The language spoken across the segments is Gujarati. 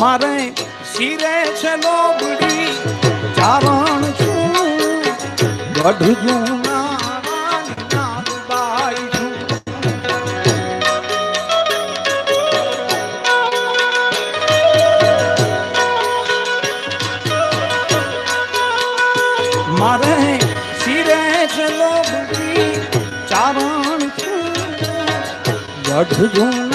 મારે શિરે છે લોબડી ચારણ છું ગઢ મારે શિરે છે લોબડી ચારણ છું ગઢ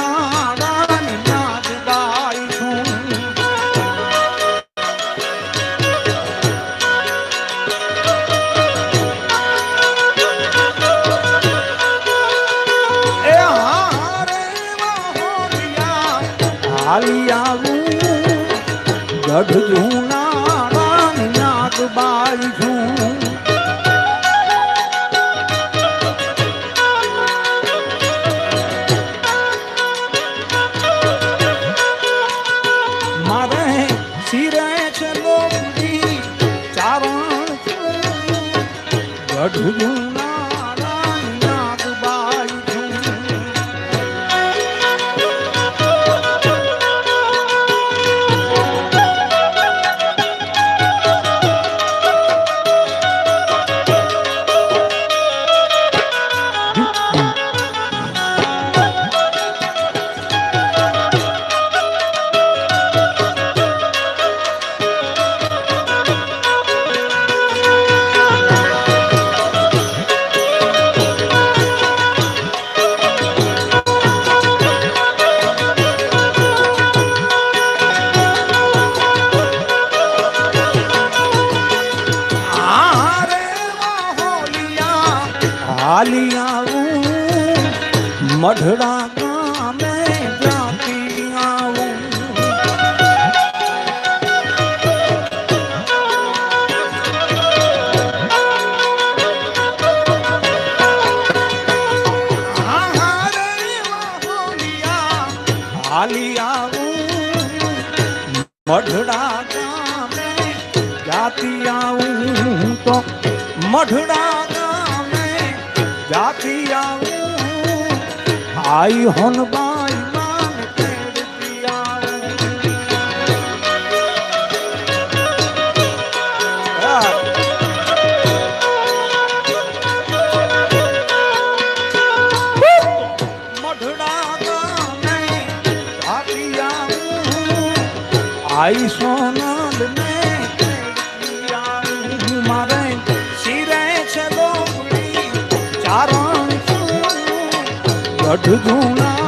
હાલી આવું ગઢ જૂના રાણી નાગબાઈ છું મારે શિરે છે લોબડી ચારણ છું ગઢ જૂના મઢડા ગામે જાતી આવું હાલી આવું મઢડા ગામે જાતી આવું તો મઢડા ગામે જાતી આવું આઈ હોનબાઈ માન તેડતી આવું મઢડા ગામે જાતી આવું આઈ ગઢ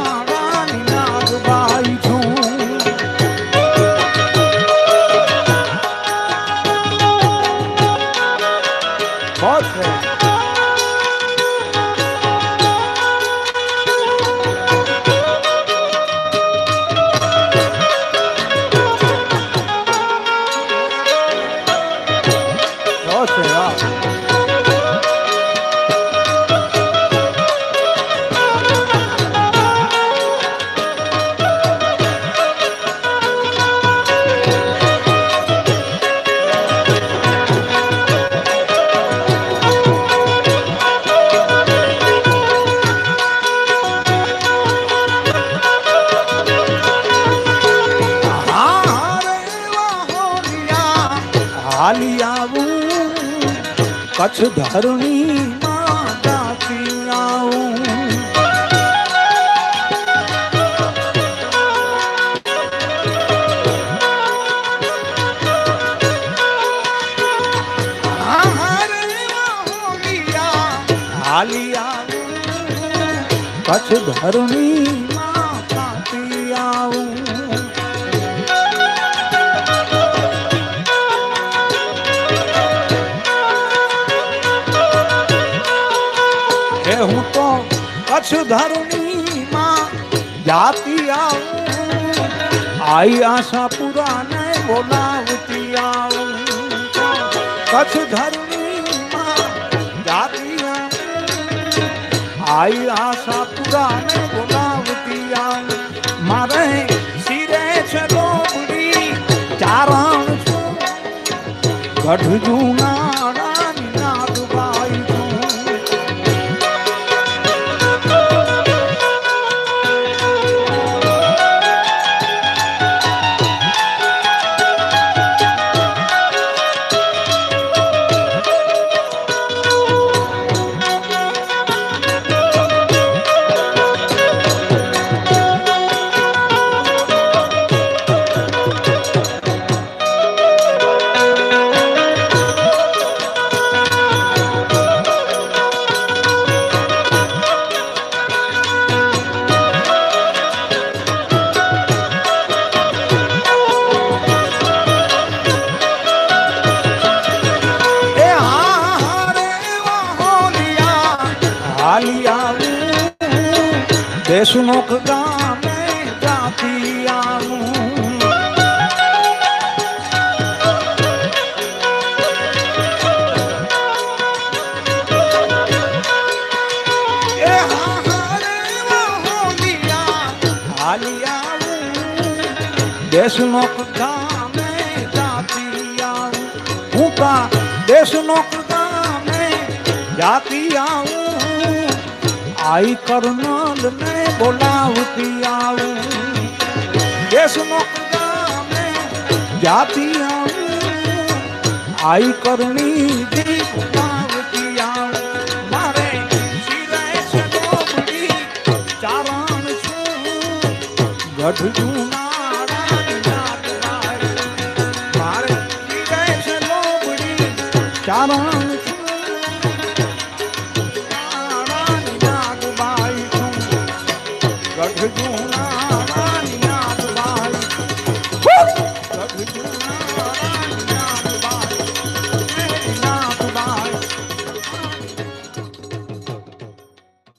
કચ્છ ધરણી માં જાતી આવું હારે વાહોલિયા કચ્છ ધરણી માં જાતી આવું. આઈ આશા પુરાને બોલાવતી આવું. કચ્છ ધરણી માં જાતી આવું. આઈ આશા પુરાને બોલાવતી આવું. મારે શિરે છે ડોબડી, ચારણ છું. ગઢ જૂના દેશનો ગામે જાતી આવું. એ હા હા રે વાહોલિયા, હાલી આવું દેશનો ગામે આવું. હું કા દેશનો ગામે જાતી આવું. આઈ કરનલ ને બોલાવતી આવું દેશનો ગામે જાતી આવું આઈ કરણી દી બોલાવતી આવું મારે શિરે છે ગોપડી ચારણ છું ગઢ જુનારા ગઢ જૂના